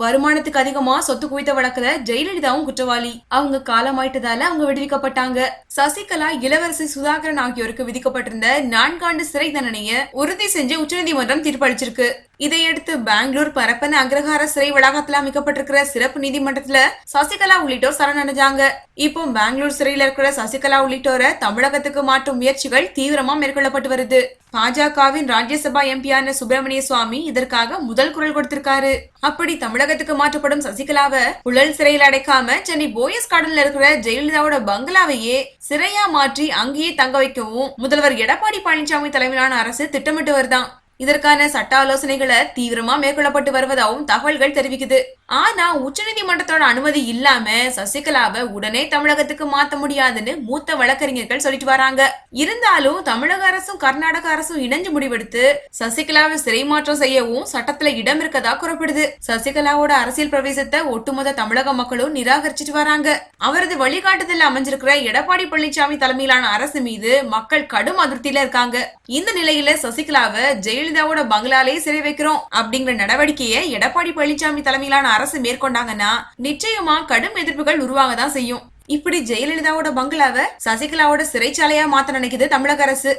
வருமானத்துக்கு அதிகமா சொத்து குவித்த வழக்குல ஜெயலலிதாவும் குற்றவாளி. அவங்க காலமாயிட்டதால அவங்க விடுவிக்கப்பட்டாங்க. சசிகலா இளவரசி சுதாகரன் ஆகியோருக்கு விதிக்கப்பட்டிருந்த நான்காண்டு சிறை தண்டனையை உறுதி செஞ்சு உச்சநீதிமன்றம் தீர்ப்பளிச்சிருக்கு. இதையடுத்து பெங்களூர் பரப்பன அக்ரஹார சிறை வளாகத்துல அமைக்கப்பட்டிருக்கிற சிறப்பு நீதிமன்றத்துல சசிகலா உள்ளிட்டோர் சரணடைஞ்சாங்க. இப்போ பெங்களூர் சிறையில இருக்கிற சசிகலா உள்ளிட்டோரை தமிழகத்துக்கு மாற்றும் முயற்சிகள் தீவிரமா மேற்கொள்ளப்பட்டு வருது. பாஜகவின் ராஜ்யசபா எம்பியான சுப்பிரமணிய சுவாமி இதற்காக முதல் குரல் கொடுத்திருக்காரு. அப்படி தமிழகத்துக்கு மாற்றப்படும் சசிகலாவை புழல் சிறையில் அடைக்காம சென்னை போயஸ் கார்டன்ல இருக்கிற ஜெயலலிதாவோட பங்களாவையே சிறையா மாற்றி அங்கேயே தங்க வைக்கவும் முதல்வர் எடப்பாடி பழனிசாமி தலைமையிலான அரசு திட்டமிட்டு வருதாம் இதற்கான சட்ட ஆலோசனைகளை தீவிரமா மேற்கொள்ளப்பட்டு வருவதாகவும் தகவல்கள் தெரிவிக்குது. ஆனா உச்சநீதிமன்றத்தோட அனுமதி இல்லாம சசிகலாவை உடனே தமிழகத்துக்கு மாத்த முடியாதுன்னு மூத்த வழக்கறிஞர்கள் சொல்லிட்டு வராங்க. இருந்தாலும் தமிழக அரசும் கர்நாடக அரசும் இணைஞ்சு முடிவெடுத்து சசிகலாவை சிறை மாற்றம் செய்யவும் சட்டத்துல இடம் இருக்கதா கூறப்படுது. சசிகலாவோட அரசியல் பிரவேசத்தை ஒட்டுமொத்த தமிழக மக்களும் நிராகரிச்சிட்டு வராங்க. அவரது வழிகாட்டுதல் அமைஞ்சிருக்கிற எடப்பாடி பழனிசாமி தலைமையிலான அரசு மீது மக்கள் கடும் அதிருப்தியில இருக்காங்க. இந்த நிலையில சசிகலாவை ஜெயலலிதாவோட பங்களாலே சிறை வைக்கிறோம் அப்படிங்கிற நடவடிக்கையை எடப்பாடி பழனிசாமி தலைமையிலான அரசு மேற்கொண்டாங்கன்னா நிச்சயமா கடும் எதிர்ப்புகள் உருவாக தான் செய்யும். இப்படி ஜெயலலிதாவோட பங்களாவை சசிகலாவோட சிறைச்சாலையா மாத்த நினைக்குது தமிழக அரசு.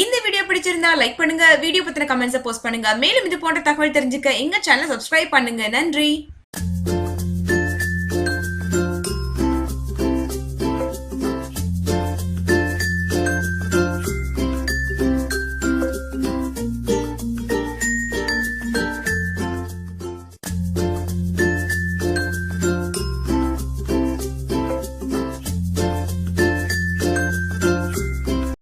இந்த வீடியோ பிடிச்சிருந்தா லைக் பண்ணுங்க வீடியோ பத்தின கமெண்ட்ஸை போஸ்ட் பண்ணுங்க. மேலும் இது போன்ற தகவல் தெரிஞ்சுக்க எங்க சேனல் சப்ஸ்கிரைப் பண்ணுங்க. நன்றி.